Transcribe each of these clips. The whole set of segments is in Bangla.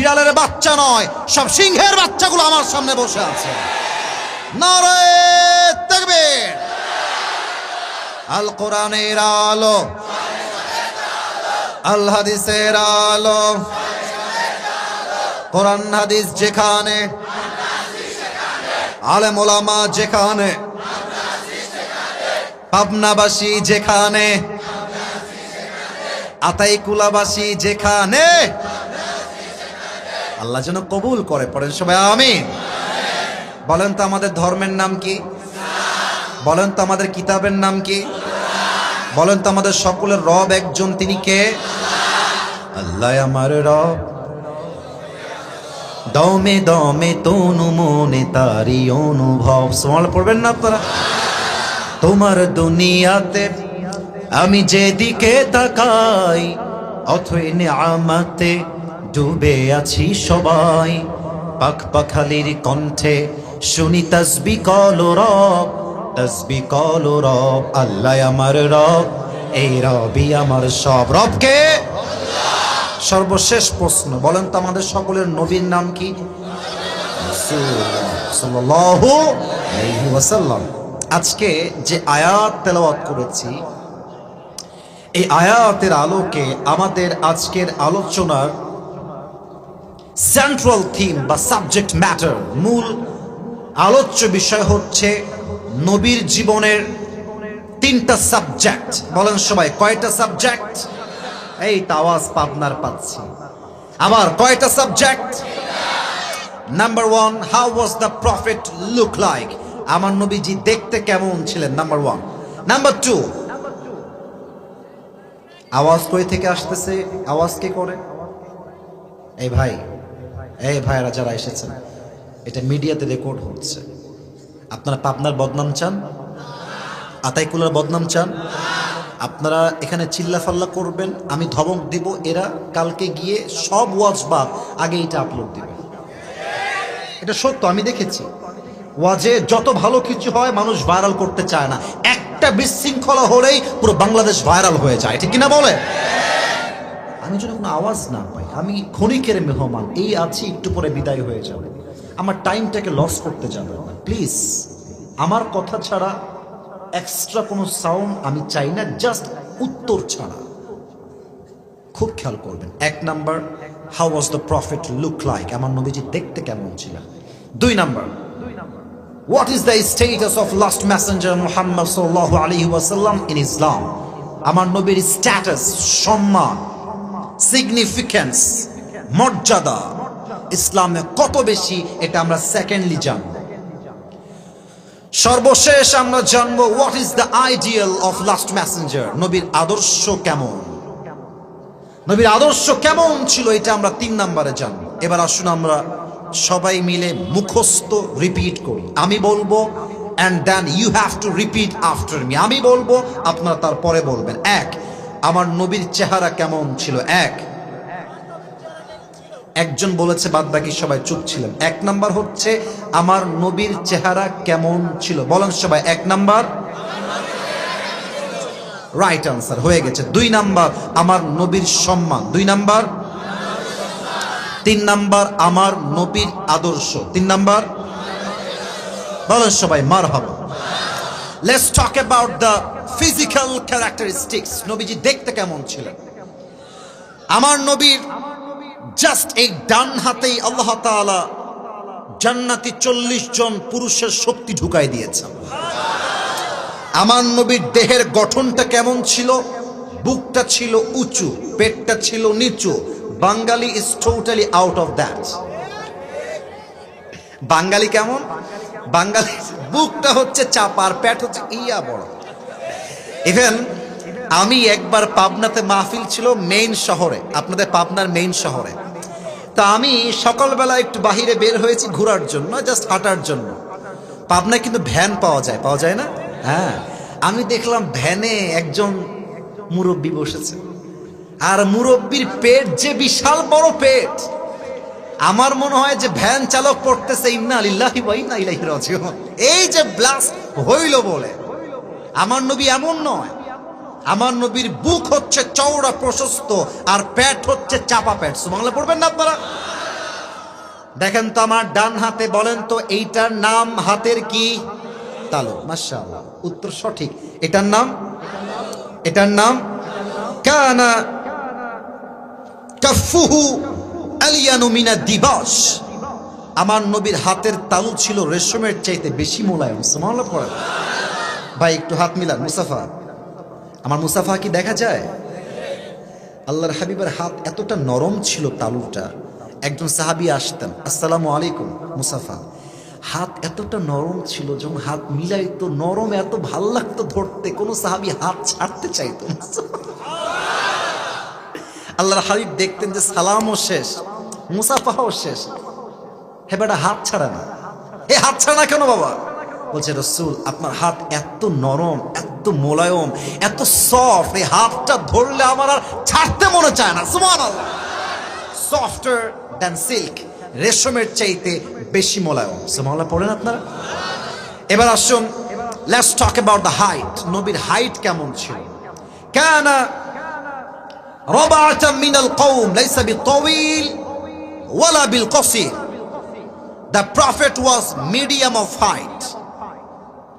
বিড়ালের বাচ্চা নয়, সব সিংহের বাচ্চাগুলো আমার সামনে বসে আছে। নারে আল কোরআনের আলো। আল হাদিসের আলো। কোরআন, হাদিস যেখানে। আলেম ওলামা যেখানে। পাবনাবাসী যেখানে। আতাইকুলাবাসী যেখানে। আল্লাহ যেন কবুল করে, পড়েন সবাই, আমিন। বলেন তো আমাদের ধর্মের নাম কি? বলেন তো আমাদের কিতাবের নাম কি? বলেন তো আমাদের সকলের রব একজন, তিনি কে? আল্লাহ আমার রব। দমে দমে তনু মনে তারি অনুভব। সমাল, পড়বেন না আপনারা? তোমার দুনিয়াতে আমি যেদিকে তাকাই, অথই আমাতে ডুবে আছি সবাই। পাখ পাখালির কণ্ঠে শুনি তসবি কল রব, তসবি কল রব, আল্লাহ আমার রব, এই রবি আমার সব। রবকে সর্বশেষ প্রশ্ন, বলেন তো আমাদের সকলের নবীর নাম কি? আজকে যে আয়াত তেলাওয়াত করেছি, এই আয়াতের আলোকে আমাদের আজকের আলোচনার সেন্ট্রাল থিম বা সাবজেক্ট ম্যাটার মূল আলোচ্য বিষয় হচ্ছে নবীর জীবনের তিনটা সাবজেক্ট বলেন সবাই, কয়টা সাবজেক্ট এই তো আওয়াজ পাবনার পাচ্ছি। আবার কয়টা subject number one how was the prophet look like আমার নবীজি দেখতে কেমন ছিলেন? নাম্বার ওয়ান নাম্বার টু আওয়াজ কই থেকে আসতেছে? আওয়াজ কে করে? এই ভাই এই ভাইরা যারা এসেছেন, এটা মিডিয়াতে রেকর্ড হচ্ছে। আপনারা পাবনার বদনাম চান? আতাইকুলার বদনাম চান? আপনারা এখানে চিল্লাফাল্লা করবেন, আমি ধমক দিব, এরা কালকে গিয়ে সব ওয়াজ বাদ, আগে এটা আপলোড দিবে। এটা সত্য, আমি দেখেছি। ওয়াজে যত ভালো কিছু হয়, মানুষ ভাইরাল করতে চায় না। একটা বিশৃঙ্খলা হলেই পুরো বাংলাদেশ ভাইরাল হয়ে যায়। ঠিক কিনা বলে? আমি যেন কোনো আওয়াজ না আমি ক্ষণিকের মেহমান, এই আছি, একটু পরে বিদায় হয়ে যাবে। আমার টাইমটাকে লস করতে যাবে না। প্লিজ আমার কথা ছাড়া এক্সট্রা কোনো সাউন্ড আমি চাই না জাস্ট উত্তর ছাড়া। খুব খেয়াল করবেন। এক number how was the prophet look like আমার নবীজি দেখতে কেমন ছিল দুই number what is the status of last messenger Muhammad সাল্লাহ আলী ওয়াসাল্লাম ইন ইসলাম আমার নবীর স্ট্যাটাস সম্মান। সিগনিফিক্যান্স মর্যাদা। ইসলামে কত বেশি, এটা আমরা সেকেন্ডলি জানব। সর্বশেষ আমরা জানব what is the ideal of last messenger নবীর আদর্শ কেমন? নবীর আদর্শ কেমন ছিল, এটা আমরা তিন নাম্বারে জানব। এবার আসুন আমরা সবাই মিলে মুখস্থ রিপিট করি। আমি বলব and then you have to repeat after me আমি বলব, আপনারা তারপরে বলবেন। এক আমার নবীর চেহারা কেমন ছিল? এক। একজন বলেছে বাদ বাকি সবাই চুপ ছিলেন। এক নাম্বার হচ্ছে, আমার নবীর চেহারা কেমন ছিল? বলেন সবাই, এক নাম্বার। রাইট আনসার হয়ে গেছে। দুই নাম্বার, আমার নবীর সম্মান। দুই নাম্বার। তিন নাম্বার, আমার নবীর আদর্শ। তিন নাম্বার। বলেন সবাই মার হবা let's talk about the physical characteristics নবীজি দেখতে কেমন ছিলেন? আমার নবীর জাস্ট এই ডান হাতেই আল্লাহ তাআলা জান্নাতি চল্লিশ জন পুরুষের শক্তি ঢুকাই দিয়েছেন। আমার নবীর দেহের গঠনটা কেমন ছিল? বুকটা ছিল উঁচু, পেটটা ছিল নিচু। Bengali is totally out of that Bengali কেমন? বাঙালি বুকটা হচ্ছে চাপা আর পেট হচ্ছে ইয়া বড়। ইভেন আমি একবার পাবনাতে মাহফিল ছিল মেইন শহরে, আপনাদের পাবনার মেইন শহরে। তা আমি সকালবেলা একটু বাহিরে বের হয়েছি ঘোরার জন্য জাস্ট হাঁটার জন্য। পাবনায় কিন্তু ভ্যান পাওয়া যায় পাওয়া যায় না? হ্যাঁ। আমি দেখলাম ভ্যানে একজন মুরব্বী বসেছে। আর মুরব্বীর পেট যে বিশাল বড় পেট! আমার মনে হয় যে ভ্যান চালক পড়তেছে, ইন্না আলিল্লাহি ওয়া ইন্না ইলাইহি রাজিউন। এই যে ব্লাস্ট হইল বলে, আমার নবী এমন নয়। আমার নবীর বুক হচ্ছে চওড়া, প্রশস্ত, আর পেট হচ্ছে চাপা পেট। বাংলা পড়বেন না আপনারা? দেখেন তো আমার ডান হাতে বলেন তো, এইটার নাম হাতের কি? তালু মাশাআল্লাহ, উত্তর সঠিক। এটার নাম? এটার নাম? কানা, কাফুহু। আলিয়ানু মিনা দিবাস। আমার নবীর হাতের তালু ছিল রেশমের চাইতে বেশি মোলায়েম, সুবহানাল্লাহ পড়েন। ভাই, একটু হাত মিলান, মুসাফা। আমার মুসাফা কি দেখা যায়? আল্লাহর হাবিবের হাত এতটা নরম ছিল তালুটা। একজন সাহাবি আসতেন, আসসালামু আলাইকুম, মুসাফা। হাত এতটা নরম ছিল, যখন হাত মিলাইতো, নরম এত ভালো লাগতো ধরতে, কোনো সাহাবি হাত ছাড়তে চাইতো। আল্লাহর হাবিব দেখতেন যে সালামও শেষ। মুসাফাও শেষ। হে বেটা, হাত ছাড়া না। এ হাত ছাড়া কেন বাবা? বলছে, রসুল, আপনার হাত এত নরম, এত মোলায়ম, এত সফট এই হাতটা ধরলে আমার আর ছাড়তে মনে চায় না। সুমান সফটার দ্যান সিল্ক রেশমের চাইতে বেশি মোলায়ম। সুমাল্লাহ পড়েন আপনারা? এবার আসুন let's talk about the height নবীর হাইট কেমন ছিল? কেন রবাটা মিনাল কৌম লাইসা বি তবিল ওয়ালা বিল Kasir the prophet was medium of height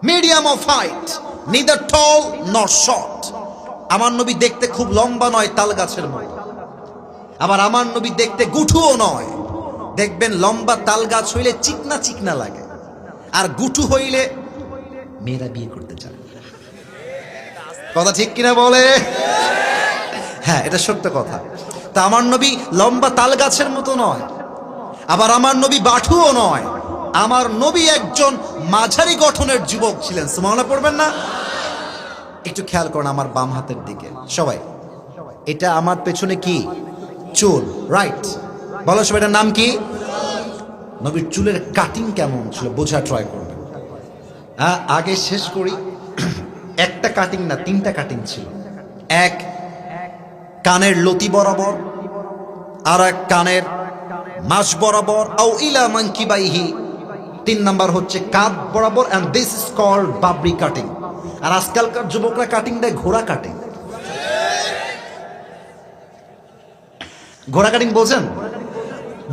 medium of height neither tall not short আমার নবী দেখতে খুব লম্বা নয়, তাল গাছের মতো। আবার আমার নবী দেখতে গুঠুও নয়। দেখবেন লম্বা তাল গাছ হইলে চিকনা চিকনা লাগে। আর গুটু হইলে মেয়েরা বিয়ে করতে চায় কথা ঠিক কিনা বলে? হ্যাঁ এটা সত্য কথা। তা আমার নবী লম্বা তাল গাছের মতো নয়। আবার আমার নবী বাঠুও নয়। আমার নবী একজন মাঝারি গঠনের যুবক ছিলেন। সুমানা পড়বেন না? একটু খেয়াল করুন আমার বাম হাতের দিকে। সবাই, এটা আমার পেছনে কি? চুল রাইট বলো সবাই, এটার নাম কি? নবীর চুলের কাটিং কেমন ছিল? বোঝা ট্রাই করবেন। হ্যাঁ আগে শেষ করি। একটা কাটিং না, তিনটা কাটিং ছিল। এক কানের লতি বরাবর, আর এক কানের মাস বরাবর, আও ইলা মাংকি বাইহি তিন নাম্বার হচ্ছে কাঁধ বরাবর অ্যান্ড দিস ইজ কল্ড বাবরি কাটিং আর আজকালকার যুবকরা কাটিং দেয়, ঘোড়া কাটিং ঘোড়া কাটিং বোঝেন?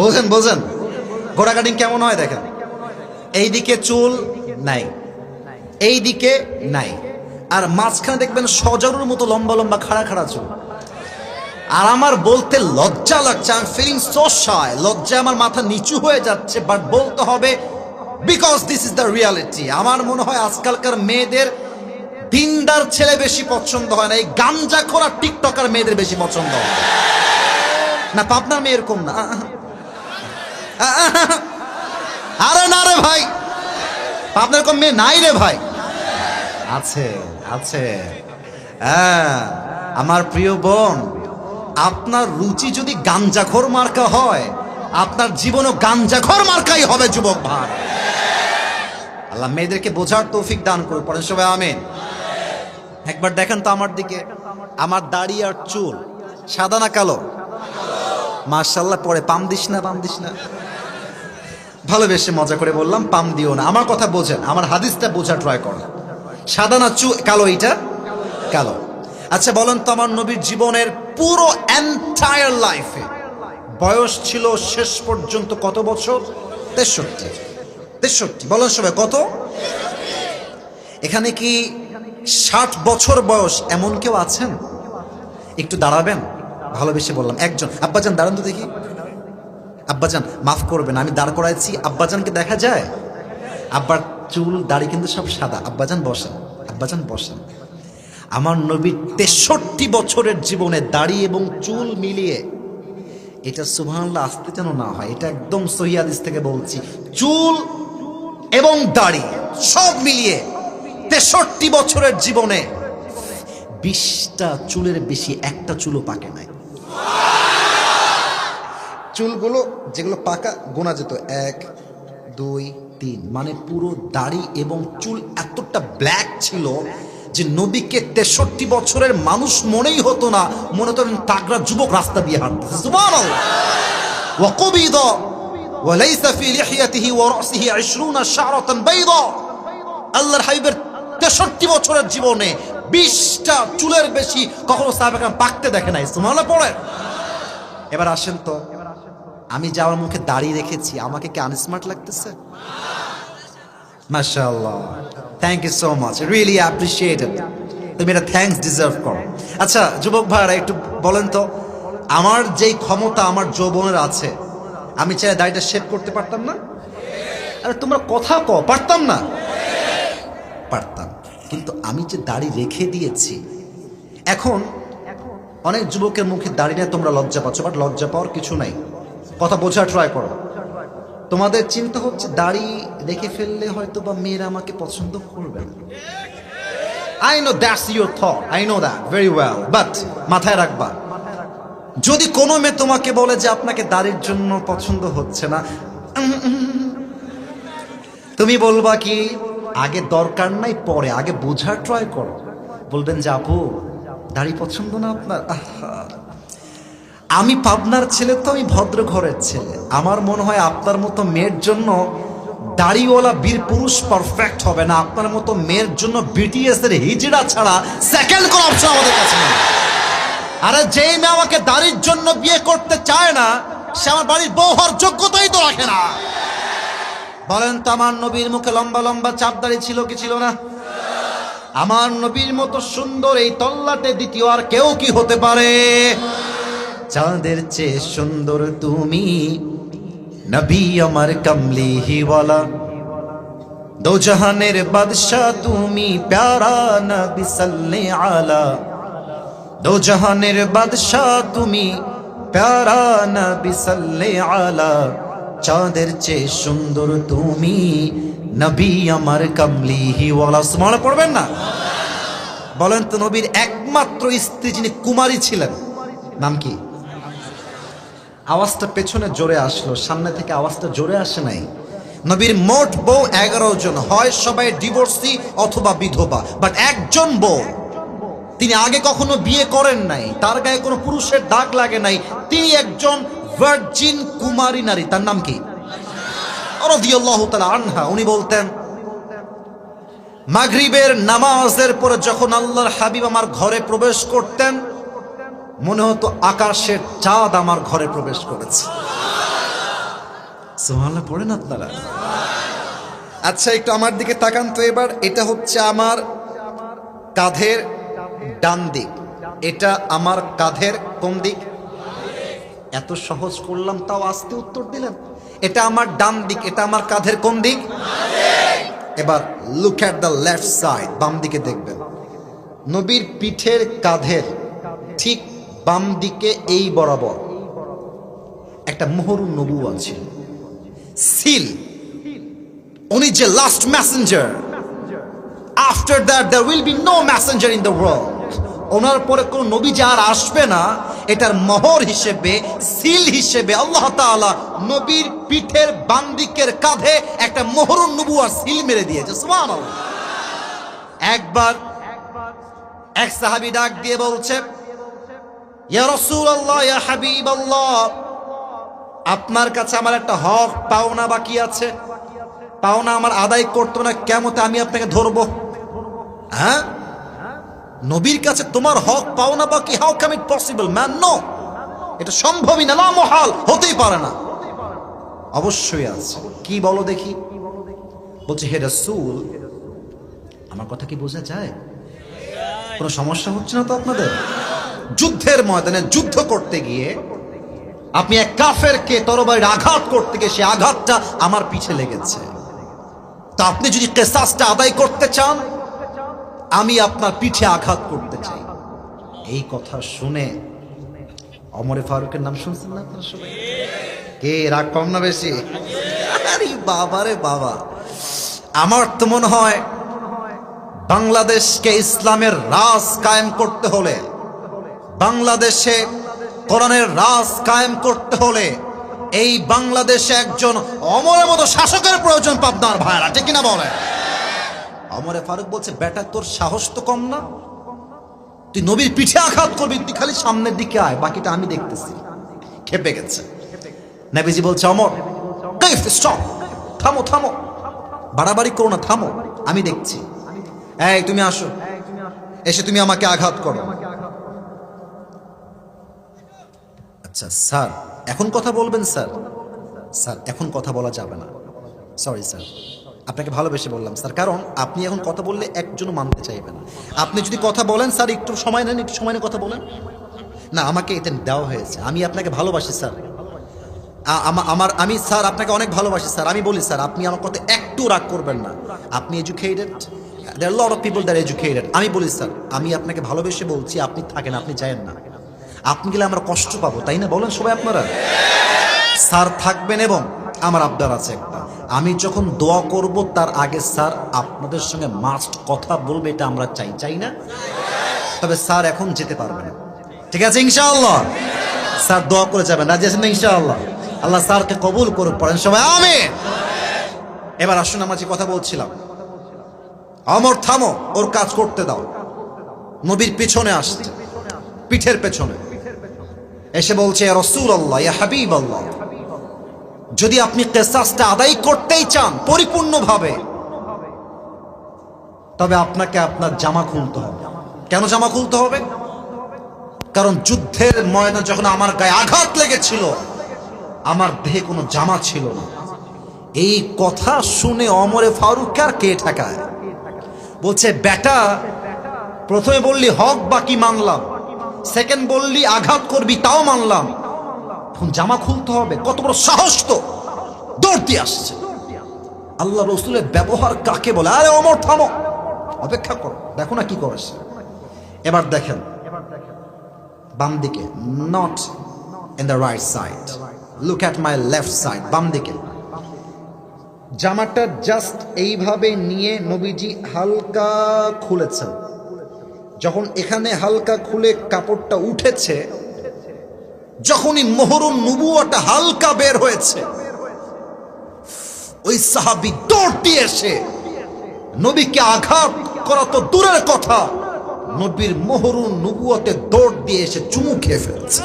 বোঝেন বোঝেন? ঘোড়া কাটিং কেমন হয় দেখেন? এইদিকে চুল নাই, এইদিকে নাই। আর মাঝখানে দেখবেন সজারুর মতো লম্বা লম্বা খাড়া খাড়া চুল। আর আমার বলতে লজ্জা লাগছে আমি ফিলিং সো লজ্জা আমার মাথা নিচু হয়ে যাচ্ছে বাট বলতে হবে because this is the reality আমার মনে হয় আজকালকার মেয়েদের দিনদার ছেলে বেশি পছন্দ হয় না, এই গাঞ্জা খোরা টিকটকার মেয়েদের বেশি পছন্দ হয়। না, পাবনার মেয়ে এরকম না। আরে না রে ভাই, পাবনার এরকম মেয়ে নাই রে ভাই। আছে আছে। হ্যাঁ আমার প্রিয় বোন আপনার রুচি যদি গাঞ্জাখোর মার্কা হয়, আপনার জীবনও গাঞ্জাখোর মার্কাই হবে, যুবক ভাই। আল্লাহ মেয়েদেরকে বোঝার তৌফিক দান করুন পড়েন সবাই আমেন। একবার দেখেন তো আমার দিকে, আমার দাড়ি আর চুল, সাদা না কালো? মার্শাল্লাহ পরে পাম দিস না, পাম দিস না। ভালোবেসে মজা করে বললাম, পাম দিও না। আমার কথা বোঝেন, আমার হাদিসটা বোঝা ট্রাই করেন। সাদা না চু, কালো এইটা? কালো। আচ্ছা বলেন তো আমার নবীর জীবনের পুরো এন্টায়ার লাইফে বয়স ছিল শেষ পর্যন্ত কত বছর? তেষট্টি। তেষট্টি। বলেন সবাই, কত? এখানে কি ষাট বছর বয়স এমন কেউ আছেন? একটু দাঁড়াবেন? ভালোবেসে বললাম, একজন। আব্বাজান, দাঁড়ান তো দেখি। আব্বাজান, মাফ করবেন, আমি দাঁড় করাইছি। আব্বাজানকে দেখা যায়? আব্বার চুল, দাড়ি কিন্তু সব সাদা। আব্বাজান বসেন। আব্বাজান বসেন। আমার নবীর তেষট্টি বছরের জীবনে দাড়ি এবং চুল মিলিয়ে, এটা সুবহানাল্লাহ আসতে যেন না হয়, এটা একদম সহিয়াদিস থেকে বলছি, চুল এবং দাড়ি সব মিলিয়ে তেষট্টি বছরের জীবনে বিশটা চুলের বেশি একটা চুলও পাকে নাই। চুলগুলো যেগুলো পাকা, গোনা যেত, এক, দুই, তিন মানে পুরো দাড়ি এবং চুল এতটা ব্ল্যাক ছিল যে নবীকে তেষট্টি বছরের মানুষ মনেই হতো না মনে করেন তাগড়া যুবক রাস্তা দিয়ে হাঁটতেছে সুবহানাল্লাহ وقبض وليس في لحيته ورأسه عشرون شعرة بيضاء আল্লাহর হাবিবের তেষট্টি বছরের জীবনে বিশটা চুলের বেশি কখনো সাহাবাকে পাকতে দেখে নাই সুমালা পড়ে এবার আসেন তো আমি যে আমার মুখে দাড়ি রেখেছি আমাকে কি আনস্মার্ট লাগতেছে মাশাআল্লাহ। Thank you so much really appreciated তুমি এটা থ্যাঙ্কস ডিজার্ভ করো। আচ্ছা যুবক ভাইরা, একটু বলেন তো, আমার যেই ক্ষমতা, আমার যৌবনের আছে, আমি চাই দাড়িটা শেভ করতে পারতাম না? আরে, তোমরা কথা ক পারতাম না? পারতাম। কিন্তু আমি যে দাড়ি রেখে দিয়েছি, এখন অনেক যুবকের মুখে দাড়ি নিয়ে তোমরা লজ্জা পাচ্ছ বাট লজ্জা পাওয়ার কিছু নাই। কথা বোঝা ট্রাই করো। তোমাদের চিন্তা হচ্ছে দাড়ি রেখে ফেললে হয়তো বা মেয়েরা আমাকে পছন্দ করবে না। I know that's your thought I know that very well but মাথায় রাখবা, যদি কোনো মেয়ে তোমাকে বলে যে আপনাকে দাড়ির জন্য পছন্দ হচ্ছে না, তুমি বলবা কি, আগে দরকার নাই পরে, আগে বোঝার ট্রাই করো। বলবেন যে আপু, দাড়ি পছন্দ না আপনার? আহা। আমি পাবনার ছেলে তো আমি ভদ্র ঘরের ছেলে। আমার মনে হয় আপনার মতো মেয়ের জন্য দাড়িওয়ালা বীর পুরুষ পারফেক্ট হবে না। আপনার মতো মেয়ের জন্য বিটিএস এর হিজড়া ছাড়া সেকেন্ড কোন অপশন আমাদের কাছে নেই। আরে যেই মেয়ে আমাকে দাড়ির জন্য বিয়ে করতে চায় না, সে আমার বাড়ির বউ হওয়ার যোগ্যতাই তো রাখে না। বলেন তো, আমার নবীর মুখে লম্বা লম্বা চাপ দাড়ি ছিল কি ছিল না? আমার নবীর মতো সুন্দর এই তল্লাটে দ্বিতীয় আর কেউ কি হতে পারে? চাঁদের চেয়ে সুন্দর তুমি। নবী আমার কমলি হিওয়ালা দো জাহানের বাদশাহ তুমি প্যারা নবী সাল্লে আলা। দো জাহানের বাদশাহ তুমি প্যারা নবী সাল্লে আলা। চাঁদের চেয়ে সুন্দর তুমি। নবী আমার কমলি হিওয়ালা স্মরণ পড়বেন না? বলেন তো নবীর একমাত্র স্ত্রী যিনি কুমারী ছিলেন, নাম কি? আওয়াজটা পেছনে জোরে আসলো, সামনে থেকে আওয়াজটা জোরে আসে নাই। নবীর মোট বউ এগারো জন, হয় সবাই ডিভোর্সি অথবা বিধবা বাট একজন বউ। তিনি আগে কখনো বিয়ে করেন নাই, তার গায়ে কোনো পুরুষের দাগ লাগে নাই, তিনি একজন ভার্জিন কুমারী নারী, তার নাম কি? আনহা, উনি বলতেন, মাগরিবের নামাজের পরে যখন আল্লাহর হাবিব আমার ঘরে প্রবেশ করতেন মনে হতো আকাশের চাঁদ আমার ঘরে প্রবেশ করেছে। পড়েন আপনারা? আচ্ছা একটু আমার দিকে তাকান তো এবার। এটা হচ্ছে আমার কাঁধের ডান দিক। এটা আমার কাঁধের কোন দিক? এত সহজ করলাম, তাও আস্তে উত্তর দিলেন। এটা আমার ডান দিক, এটা আমার কাঁধের কোন দিক? এবার look at the left side বাম দিকে দেখবেন। নবীর পিঠের কাঁধের ঠিক বাম দিকে এই বরাবর। একটা মোহরুন নবু আছে। সিল উনি যে last messenger after that there will be no messenger in the world ওনার পরে কোন নবী যে আর আসবে না, এটার মহর হিসেবে সিল হিসেবে আল্লাহ তাআলা নবীর পিঠের বাম দিকের কাঁধে একটা মোহরুন নবুয়ার সিল মেরে দিয়েছে। সুবহানাল্লাহ। একবার এক সাহাবী ডাক দিয়ে বলছে ইয়া রাসূলুল্লাহ ইয়া হাবিবাল্লাহ আপনার কাছে আমার একটা হক, পাওনা বাকি আছে। পাওনা আমার আদায় করতো না, কেমতে আমি আপনাকে ধরবো? হ্যাঁ? নবীর কাছে তোমার হক, পাওনা বাকি how come it possible man no এটা সম্ভবই না মহাল হতেই পারে না। অবশ্যই আছে। কি বলো দেখি? বলছে, হে রাসূল, আমার কথা কি বোঝা যায়? কোনো সমস্যা হচ্ছে না তো আপনাদের? যুদ্ধের ময়দানে যুদ্ধ করতে গিয়ে আপনি এক কাফেরকে তরবারির আঘাত করতে গিয়ে সে আঘাতটা আমার পিছে লেগেছে। তা আপনি যদি কেসাসটা আদায় করতে চান, আমি আপনার পিঠে আঘাত করতে চাই। এই কথা শুনে অমরে ফারুকের নাম শুনছেন না সবাই? কে রাগ কম না বেশি? আরে বাবা রে বাবা। আমার তো মনে হয় বাংলাদেশকে ইসলামের রাজ কায়েম করতে হলে বাংলাদেশে কোরআনের রাজ কায়েম করতে হলে এই বাংলাদেশে একজন অমরের মতো শাসকের প্রয়োজন, পাবনার ভাইরা। ঠিক কিনা বলে অমরে ফারুক বলছে, বেটা, তোর সাহস তো কম না। তুই নবীর পিঠে আঘাত করবি, তুই খালি সামনের দিকে আয়, বাকিটা আমি দেখতেছি। খেপে গেছে। নেবিজি বলছে, অমর স্টপ। থামো থামো। বাড়াবাড়ি করো না, থামো। আমি দেখছি। এই, তুমি আসো। এসে তুমি আমাকে আঘাত করো। আচ্ছা স্যার, এখন কথা বলবেন, স্যার? স্যার, এখন কথা বলা যাবে না। Sorry sir. আপনাকে ভালোবেসে বললাম, স্যার, কারণ আপনি এখন কথা বললে একজনও মানতে চাইবেন। আপনি যদি কথা বলেন, স্যার, একটু সময় নেন, একটু সময় নিয়ে কথা বলেন। না, আমাকে এটা দেওয়া হয়েছে। আমি আপনাকে ভালোবাসি, স্যার। আমার, আমি, স্যার, আপনাকে অনেক ভালোবাসি, স্যার। আমি বলি, স্যার, আপনি আমার কথা একটু রাগ করবেন না। আপনি educated there lot of people there educated আমি বলি, স্যার, আমি আপনাকে ভালোবেসে বলছি, আপনি থাকেন, আপনি যায়েন না। আপনি গেলে আমরা কষ্ট পাবো, তাই না বলেন সবাই আপনারা? স্যার থাকবেন এবং আমার আবদার আছে একটা। আমি যখন দোয়া করব, তার আগে স্যার আপনাদের সঙ্গে মাস্ট কথা বলবে, এটা আমরা চাই চাই না? তবে স্যার এখন যেতে পারবে না। ঠিক আছে, ইনশাআল্লাহ। স্যার দোয়া করে যাবেন, রাজি আছেন না ইনশাআল্লাহ? আল্লাহ স্যারকে কবুল করুন পড়েন সবাই আমি এবার আসুন, আমরা যে কথা বলছিলাম। অমর, থামো, ওর কাজ করতে দাও। নবীর পেছনে আসছে, পিঠের পেছনে। এসে বলছে রসুল আল্লাহ ইয়া হাবিব আল্লাহ যদি আপনি কেসাসটা আদায় করতেই চান, পরিপূর্ণভাবে, তবে আপনাকে আপনার জামা খুলতে হবে। কেন জামা খুলতে হবে? কারণ যুদ্ধের ময়না যখন আমার গায়ে আঘাত লেগেছিল, আমার দেহে কোনো জামা ছিল না। এই কথা শুনে অমরে ফারুক আর কে ঠেকায়? বলছে, বেটা, প্রথমে বললি হক, বাকি মানলাম। সেকেন্ড বললি আঘাত করবি, তাও মানলাম। এখন জামা খুলতে হবে, কত বড় সাহস তো। দৌড় দিয়ে আসছে। আল্লাহ রসুলের ব্যবহার কাকে বলে? আরে অমর, থামো। অপেক্ষা করো, দেখো না কি করেছে। এবার দেখেন, বাম দিকে not in the right side look at my left side বাম দিকে। জামাটা জাস্ট এইভাবে নিয়ে নবীজি হালকা খুলেছেন। যখন এখানে হালকা খুলে কাপড়টা উঠেছে, যখনই মোহরুন নুবুয়াটা হালকা বের হয়েছে, ওই সাহাবি দৌড় দিয়ে এসে নবীকে আঘাত করা তো দূরের কথা, নবীর মোহরুন নুবুয়াতে দৌড় দিয়ে এসে চুমু খেয়ে ফেলছে।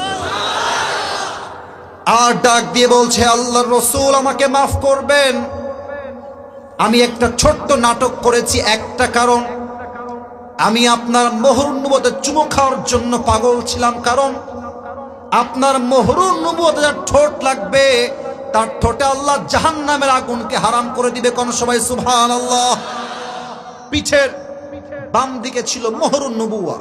আর ডাক দিয়ে বলছে আল্লাহ রসুল আমাকে মাফ করবেন। আমি একটা ছোট্ট নাটক করেছি, একটা কারণ আমি আপনার মোহরুন নুবতে চুমু খাওয়ার জন্য পাগল ছিলাম, কারণ আপনার মোহরুন নুবতে যার ঠোঁট লাগবে, তার ঠোঁটে আল্লাহ জাহান নামের আগুনকে হারাম করে দিবে। কোন সবাই সুভান আল্লাহ পিঠের বাম দিকে ছিল মোহরুন নবুয়া।